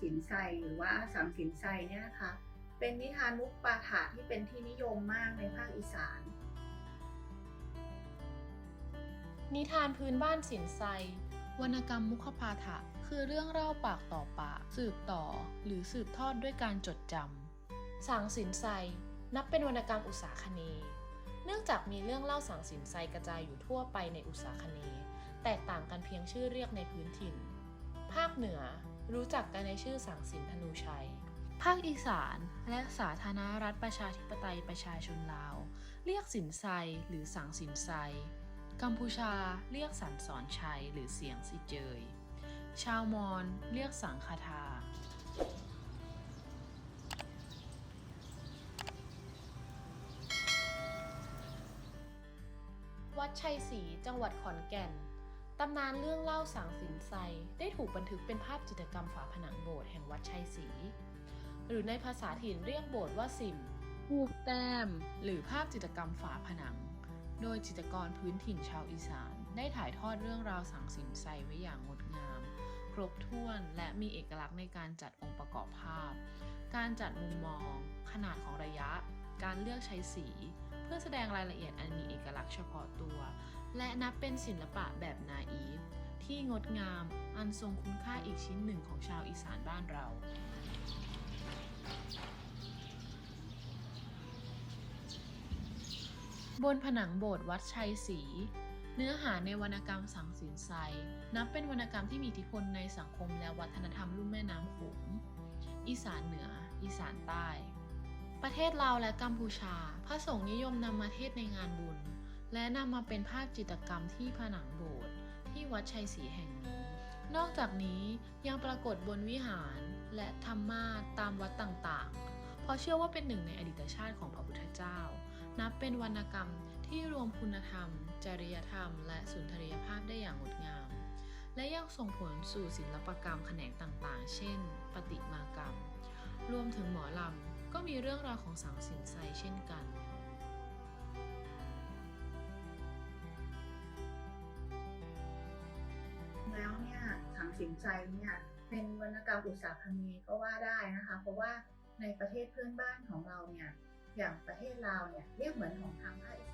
สินไซหรือว่าสังสินไซเนี่ยนะคะ เป็นนิทานมุกปาฐะที่เป็นที่นิยมมากในภาคอีสาน นิทานพื้นบ้านสินไซวรรณกรรมมุขพาฐะคือเรื่องเล่าปากต่อปาก สืบต่อ หรือสืบทอดด้วยการจดจำสังสินไซนับเป็นวรรณกรรมอุตสาคเนเนื่องจากมีเรื่องเล่าสังสินไซกระจายอยู่ทั่วไปในอุตสาคเนแตกต่างกันเพียงชื่อเรียกในพื้นถิ่น ภาคเหนือรู้จักกันในชื่อสังสินธนูชัย ภาคอีสานและสาธารณรัฐประชาธิปไตยประชาชนลาว เรียกสินไซหรือสังสินไซ กัมพูชาเรียกสันสอนชัยหรือเสียงสิเจย ชาวมอญเรียกสังคาทาวัดชัยศรีจังหวัดขอนแก่น ตำนานเรื่องเล่าสังสินไซได้ถูกบันทึกเป็นภาพจิตรกรรมฝาผนังโบสถ์แห่งวัดชัยศรี หรือในภาษาถิ่นเรียกโบสถ์ว่าสิมผูกแต้ม หรือภาพจิตรกรรมฝาผนัง โดยจิตรกรพื้นถิ่นชาวอีสาน ได้ถ่ายทอดเรื่องราวสังสินไซไว้อย่างงดงาม ครบถ้วนและมีเอกลักษณ์ในการจัดองค์ประกอบภาพ การจัดมุมมอง ขนาดของระยะ การเลือกใช้สี เพื่อแสดงรายละเอียดอันมีเอกลักษณ์เฉพาะตัว และนับเป็นศิลปะแบบนาอีฟที่งดงามอันทรงคุณค่าอีกชิ้นหนึ่งของชาวอีสานบ้านเราบนผนังโบสถ์วัดชัยศรีเนื้อหาในวรรณกรรมสังสินไซนับเป็นวรรณกรรมที่มีอิทธิพลในสังคมและวัฒนธรรมลุ่มแม่น้ำโขงอีสานเหนือ อีสานใต้ ประเทศลาวและกัมพูชา พระสงฆ์นิยมนำมาเทศในงานบุญ และนำมาเป็นภาพจิตรกรรมที่ผนังโบสถ์ที่วัดชัยศรีแห่งนี้ นอกจากนี้ยังปรากฏบนวิหารและธรรมาตามวัดต่างๆ เพราะเชื่อว่าเป็นหนึ่งในอดีตชาติของพระพุทธเจ้า นับเป็นวรรณกรรมที่รวมคุณธรรม จริยธรรม และสุนทรียภาพได้อย่างงดงาม และยังส่งผลสู่ศิลปกรรมแขนงต่างๆ เช่น ปฏิมากรรม รวมถึงหมอลำก็มีเรื่องราวของสังสินไซเช่นกัน สินใจเนี่ยเป็นวรรณกรรมอุตสาหเมก็ว่าได้นะคะ เพราะว่าในประเทศเพื่อนบ้านของเราเนี่ยอย่างประเทศลาวเนี่ยเรียกเหมือนของทางภาคอีสาน